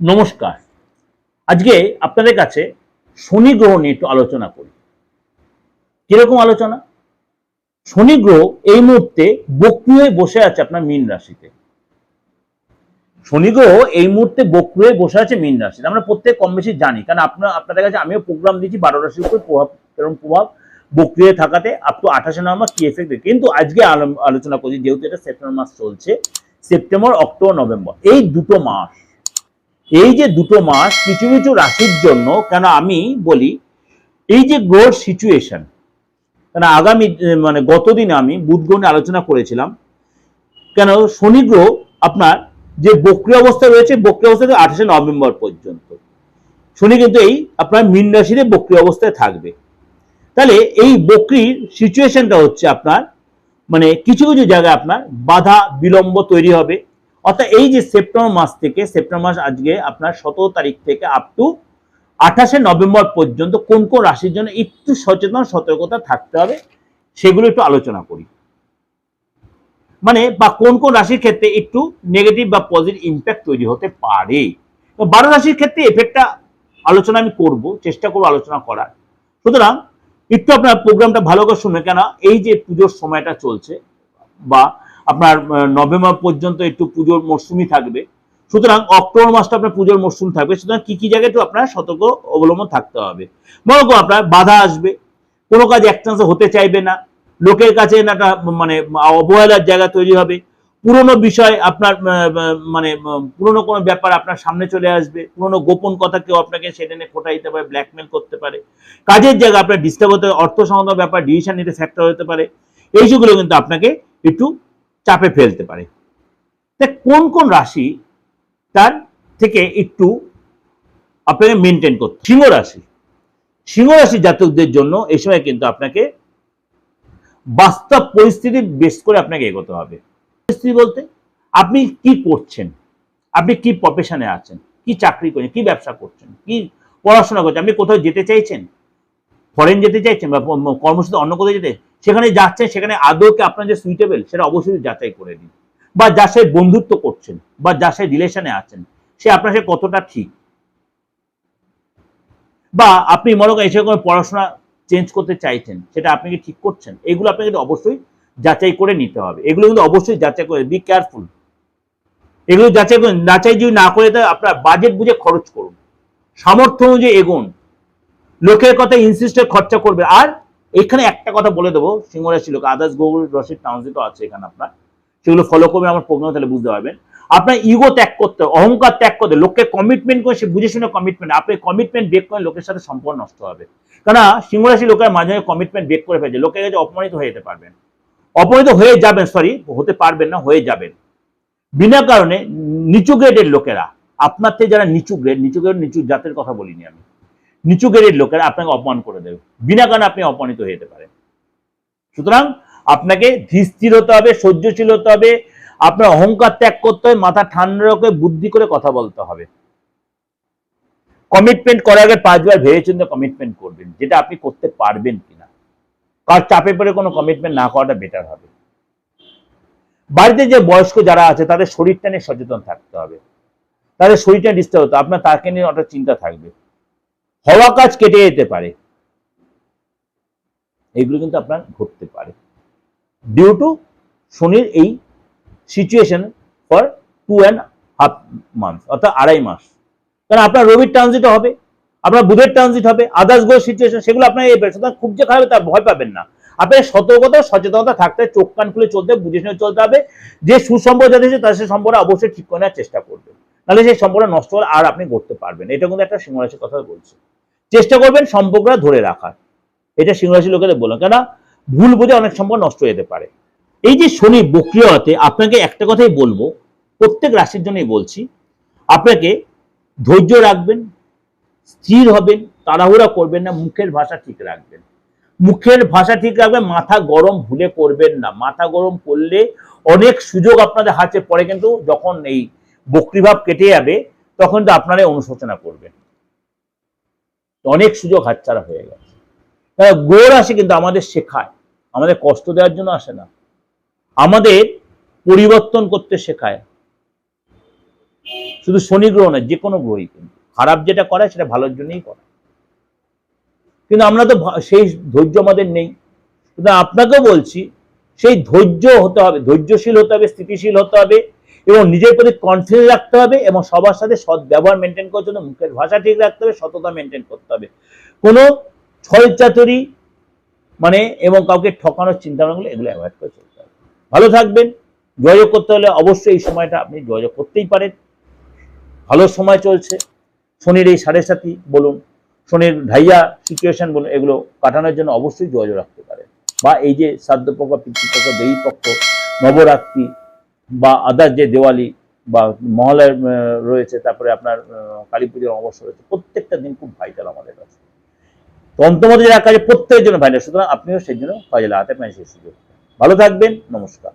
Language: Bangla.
নমস্কার। আজকে আপনাদের কাছে শনি গ্রহ নিয়ে একটু আলোচনা করি। কীরকম আলোচনা? শনি গ্রহ এই মুহূর্তে বক্রি হয়ে বসে আছে আপনার মীন রাশিতে। শনি গ্রহ এই মুহূর্তে বক্রি হয়ে বসে আছে মীন রাশিতে। আমরা প্রত্যেক কম বেশি জানি, কারণ আপনার, আপনাদের কাছে আমিও প্রোগ্রাম দিচ্ছি বারো রাশির উপর প্রভাব এরকম প্রভাব, বক্রি হয়ে থাকাতে আপ টু আঠাশে নভেম্বর কি এফেক্ট কিন্তু আজকে আলোচনা করছি, যেহেতু এটা সেপ্টেম্বর মাস চলছে, সেপ্টেম্বর, অক্টোবর, নভেম্বর, এই দুটো মাস এই যে দুটো মাস কিছু কিছু রাশির জন্য, কেন আমি বলি, এই যে গ্রোথ সিচুয়েশন কেন আগামী মানে গতদিন আমি বুধ গ্রহ নিয়ে আলোচনা করেছিলাম, কেন শনি গ্রহ আপনার যে বক্রি অবস্থা রয়েছে, বক্রি অবস্থা আঠাশে নভেম্বর পর্যন্ত। শনি কিন্তু এই আপনার মীন রাশিতে বক্রি অবস্থায় থাকবে। তাহলে এই বক্রির সিচুয়েশনটা হচ্ছে আপনার মানে কিছু কিছু জায়গায় আপনার বাধা, বিলম্ব তৈরি হবে। অর্থাৎ এই যে সেপ্টেম্বর মাস থেকে, সেপ্টেম্বর মাস আজকে আপনার সতেরো তারিখ থেকে আপ টু আঠাশে নভেম্বর পর্যন্ত কোন কোন রাশির জন্য একটু সচেতন, সতর্কতা থাকতে হবে, সেগুলো একটু আলোচনা করি। মানে বা কোন কোন রাশির ক্ষেত্রে একটু নেগেটিভ বা পজিটিভ ইম্প্যাক্ট তৈরি হতে পারে। বারো রাশির ক্ষেত্রে এফেক্টটা আলোচনা আমি করব, চেষ্টা করব আলোচনা করার। সুতরাং, একটু আপনার প্রোগ্রামটা ভালো করে শুনে কেন, এই যে পুজোর সময়টা চলছে, বা আপনার নভেম্বর পর্যন্ত একটু পুজোর মরশুমই থাকবে। সুতরাং অক্টোবর মাসটা আপনার পুজোর মরশুম থাকবে। সুতরাং কি কি জায়গায় একটু আপনার সতর্ক অবলম্বন থাকতে হবে। মনে করো আপনার বাধা আসবে। কোনো কাজ এক চান্সে হতে চাইবে না। লোকের কাছে একটা মানে অবহেলার জায়গা তৈরি হবে। পুরনো বিষয় আপনার মানে পুরনো কোনো ব্যাপার আপনার সামনে চলে আসবে। পুরনো গোপন কথা কেউ আপনাকে সেটা নিয়ে ফোটা দিতে পারে ব্ল্যাকমেল করতে পারে। কাজের জায়গা আপনার ডিস্টার্ব হতে অর্থ সংক্রান্ত ব্যাপার ডিসিশন নিতে ফ্যাক্টর হতে পারে। এই যেগুলো কিন্তু আপনাকে একটু চাপে ফেলতে পারে। কোন কোন রাশি তার থেকে একটু আপনাকে মেনটেন করতে সিংহ রাশি। সিংহ রাশি জাতকদের জন্য এই সময় কিন্তু আপনাকে বাস্তব পরিস্থিতি বেস করে আপনাকে এগোতে হবে। পরিস্থিতি বলতে আপনি কি করছেন? আপনি কি প্রফেশনে আছেন? কি চাকরি করছেন কি ব্যবসা করছেন? কি পড়াশোনা করছেন? আপনি কোথাও যেতে চাইছেন? ফরেন যেতে চাইছেন বা কর্মসূত্রে অন্য কোথাও যেতে সেখানে যাচ্ছেন সেখানে আদৌ কি আপনার যে সুইটেবল সেটা অবশ্যই যাচাই করে দিন বা যার সাথে বন্ধুত্ব করছেন, বা যার সাথে রিলেশনে আছেন, সে আপনার সাথে কতটা ঠিক? বা আপনি মনে করেন এসে কোনো পড়াশোনা চেঞ্জ করতে চাইছেন, সেটা আপনি কি ঠিক করছেন? এগুলো আপনাকে কিন্তু অবশ্যই যাচাই করে নিতে হবে। এগুলো কিন্তু অবশ্যই যাচাই করে বি কেয়ারফুল এগুলো যাচাই করুন যাচাই যদি না করে, তাহলে আপনার বাজেট বুঝে খরচ করুন। সামর্থ্য অনুযায়ী এগোন। লোকের কথা ইনসিস্টে খরচা করবে আর এখানে একটা কথা বলে দেবো সিংহরাশি লোক আদার্স গোগুল রশিদ ট্রানজিটও আছে এখানে আপনার। সেগুলো ফলো করবেন আমার প্রোগ্রাম তাহলে বুঝতে পারবেন। আপনার ইগো ত্যাগ করতে অহংকার ত্যাগ করতে। লোককে কমিটমেন্ট করে সে বুঝে শুনে কমিটমেন্ট আপনি কমিটমেন্ট ব্রেক করেন লোকের সাথে সম্পর্ক নষ্ট হবে। কেননা সিংহরাশি লোকের মাঝে মাঝে কমিটমেন্ট ব্রেক করে ফেলছে, লোকের কাছে অপমানিত হয়ে যেতে পারবেন। অপমানিত হয়ে যাবেন সরি হতে পারবেন না, হয়ে যাবেন। বিনা কারণে নিচু গ্রেডের লোকেরা, আপনার থেকে যারা নিচু গ্রেড নিচু গ্রেড নিচু জাতের কথা বলিনি আমি। নিচু গ্রেডের লোকেরা আপনাকে অপমান করে দেবে। বিনা কারণে আপনি অপমানিত যেতে পারেন। সুতরাং আপনাকে ধীর হতে হবে, সহ্যশীল হতে হবে, আপনার অহংকার ত্যাগ করতে হবে, মাথা ঠান্ডা রেখে বুদ্ধি করে কথা বলতে হবে। কমিটমেন্ট করার আগে পাঁচবার ভেবে চিন্তে কমিটমেন্ট করবেন, যেটা আপনি করতে পারবেন কিনা। কার চাপে পড়ে কোনো কমিটমেন্ট না করাটা বেটার হবে। বাড়িতে যে বয়স্ক যারা আছে, তাদের শরীরটা নিয়ে সচেতন থাকতে হবে। তাদের শরীরটা ডিস্টার্ব হতো আপনার তাকে নিয়ে একটা চিন্তা থাকবে। হওয়া কাজ কেটে যেতে পারে। এগুলো কিন্তু আপনার ঘটতে পারে। ডিউ টু শনির এই situation for two and half month অর্থাৎ আড়াই মাস। কারণ আপনার রবির ট্রানজিট হবে, আপনার বুধের ট্রানজিট হবে আদার্স গো সিচুয়েশন সেগুলো আপনার এই সুতরাং খুব যে খারাপ তার ভয় পাবেন না। আপনার সতর্কতা সচেতনতা থাকতে চোখ কান খুলে চলতে, বুঝে শুনে চলতে হবে। যে সুসম্পর্ক যাতে তার সে সম্পর্কে অবশ্যই ঠিক করে চেষ্টা করবেন নাহলে সেই সম্পর্ক নষ্ট হলে আর আপনি করতে পারবেন এটা কিন্তু একটা সিংহরাশির কথা বলছি। চেষ্টা করবেন সম্পর্কটা ধরে রাখার। এটা সিংহরাশি লোকেদের বললাম। কেন ভুল বুঝে অনেক সম্পর্ক নষ্ট হয়ে যেতে পারে। এই যে শনি বক্রিয়তে আপনাকে একটা কথাই বলব, প্রত্যেক রাশির জন্যই বলছি, আপনাকে ধৈর্য রাখবেন, স্থির হবেন, তাড়াহুড়া করবেন না, মুখের ভাষা ঠিক রাখবেন। মুখের ভাষা ঠিক রাখবেন, মাথা গরম ভুলে করবেন না। মাথা গরম করলে অনেক সুযোগ আপনাদের হাতে পড়ে, কিন্তু যখন এই বক্রিভাব কেটে যাবে, তখন তো আপনারাই অনুশোচনা করবেন। অনেক সুযোগ হাতছাড়া হয়ে গেছে। গোর আসে কিন্তু আমাদের শেখায়। আমাদের কষ্ট দেওয়ার জন্য আসে না। আমাদের পরিবর্তন করতে শেখায়। শুধু শনি গ্রহ নয় যে কোনো গ্রহই কিন্তু। খারাপ যেটা করে, সেটা ভালোর জন্যই করে। কিন্তু আমরা তো সেই ধৈর্য আমাদের নেই। কিন্তু আপনাকেও বলছি, সেই ধৈর্য হতে হবে, ধৈর্যশীল হতে হবে, স্থিতিশীল হতে হবে। এবং নিজের প্রতি কনফিডেন্স রাখতে হবে এবং সবার সাথে সৎ ব্যবহার মেনটেন করার জন্য মুখের ভাষা ঠিক রাখতে হবে, সততা মেনটেন করতে হবে। কোনো ছল চাতুরি মানে এবং কাউকে ঠকানোর চিন্তা ভাবনাগুলো এগুলো অ্যাভয়েড করে চলতে হবে। ভালো থাকবেন, যোগাযোগ করতে হলে অবশ্যই এই সময়টা আপনি যোগাযোগ করতেই পারেন। ভালো সময় চলছে, শনির এই সাড়ে সাথী বলুন, শনির ঢাইয়া সিচুয়েশন বলুন, এগুলো কাটানোর জন্য অবশ্যই যোগাযোগ রাখতে পারেন। বা এই যে শ্রাদ্ধপক্ষ, পিতৃপক্ষ দেবী পক্ষ নবরাত্রি বা আদার যে দেওয়ালি বা মহলের রয়েছে, তারপরে আপনার কালী পুজোর অবসর রয়েছে, প্রত্যেকটা দিন খুব ভাইটাল আমাদের কাছে। তন্ত্রমতে যারা কাজে প্রত্যেকের জন্য ভাইটাল সুতরাং আপনিও সেই জন্য কাজে লাগাতে পারেন, সেই সুযোগ ভালো থাকবেন, নমস্কার।